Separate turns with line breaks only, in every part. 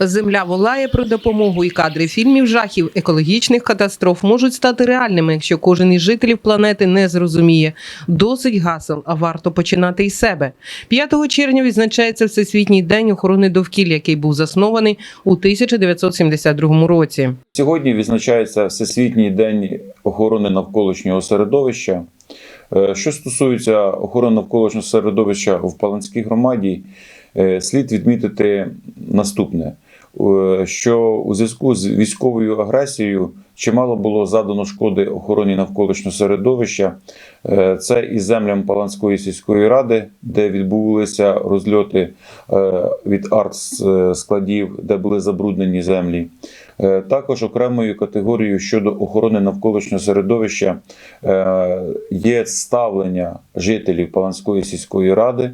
Земля волає про допомогу і кадри фільмів жахів екологічних катастроф можуть стати реальними, якщо кожен із жителів планети не зрозуміє. Досить гасел, а варто починати із себе. 5 червня відзначається Всесвітній день охорони довкілля, який був заснований у 1972 році.
Сьогодні відзначається Всесвітній день охорони навколишнього середовища. Е, Що стосується охорони навколишнього середовища в Паланській громаді, е, слід відмітити наступне: що у зв'язку з військовою агресією чимало було задано шкоди охороні навколишнього середовища. Е, Це і землям Паланської сільської ради, де відбулися розльоти е, від арт-складів, де були забруднені землі. Е, Також окремою категорією щодо охорони навколишнього середовища е, є ставлення жителів Паланської сільської ради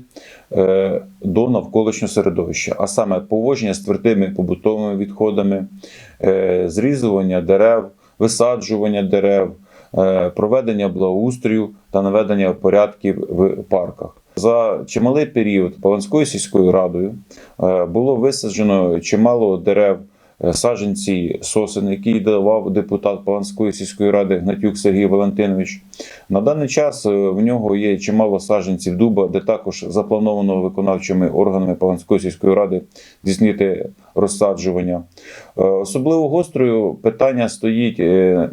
е, до навколишнього середовища, а саме поводження з твердими побутовими відходами, зрізування дерев, висаджування дерев, проведення благоустрою та наведення порядків в парках. За чималий період Паланською сільською радою було висаджено чимало дерев, саджанці сосен, які давав депутат Паланської сільської ради Гнатюк Сергій Валентинович. На даний час е, в нього є чимало саджанців дуба, де також заплановано виконавчими органами Паланської сільської ради здійснити розсаджування. Е, Особливо гострою питання стоїть е,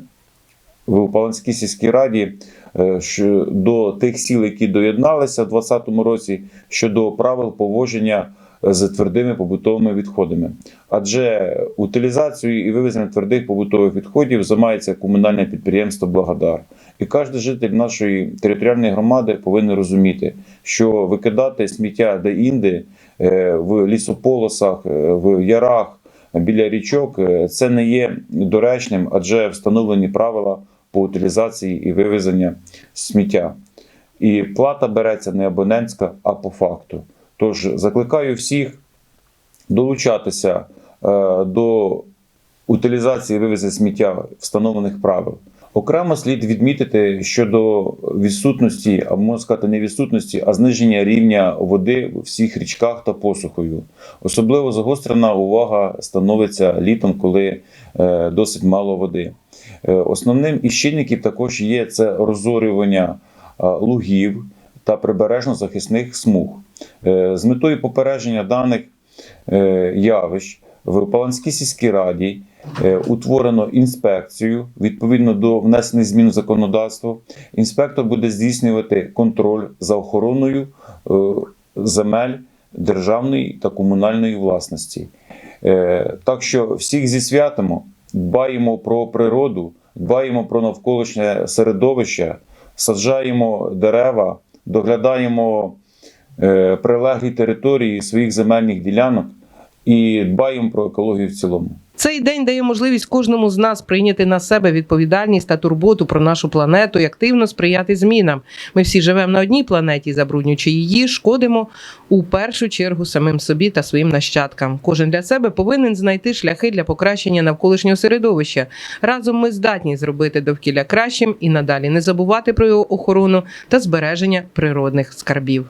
в Паланській сільській раді е, до тих сіл, які доєдналися в 2020 році, щодо правил поводження з твердими побутовими відходами. Адже утилізацією і вивезенням твердих побутових відходів займається комунальне підприємство Благодар. І кожен житель нашої територіальної громади повинен розуміти, що викидати сміття де-інде е, в лісополосах, е, в ярах, біля річок е, це не є доречним, адже встановлені правила по утилізації і вивезення сміття. І плата береться не абонентська, а по факту. Тож закликаю всіх долучатися е, до утилізації вивезення сміття встановлених правил. Окремо слід відмітити щодо відсутності, або можна сказати, не відсутності, а зниження рівня води в всіх річках та посухою. Особливо загострена увага становиться літом, коли е, досить мало води. Е, Основним із чинників також є це розорювання лугів та прибережно-захисних смуг. Е, З метою попередження даних е, явищ в Паланській сільській раді е, утворено інспекцію відповідно до внесених змін в законодавство. Інспектор буде здійснювати контроль за охороною земель державної та комунальної власності. Так що всіх зі святимо, дбаємо про природу, дбаємо про навколишнє середовище, саджаємо дерева, доглядаємо прилеглі території своїх земельних ділянок і дбаємо про екологію в цілому.
Цей день дає можливість кожному з нас прийняти на себе відповідальність та турботу про нашу планету і активно сприяти змінам. Ми всі живемо на одній планеті, забруднюючи її, шкодимо у першу чергу самим собі та своїм нащадкам. Кожен для себе повинен знайти шляхи для покращення навколишнього середовища. Разом ми здатні зробити довкілля кращим і надалі не забувати про його охорону та збереження природних скарбів.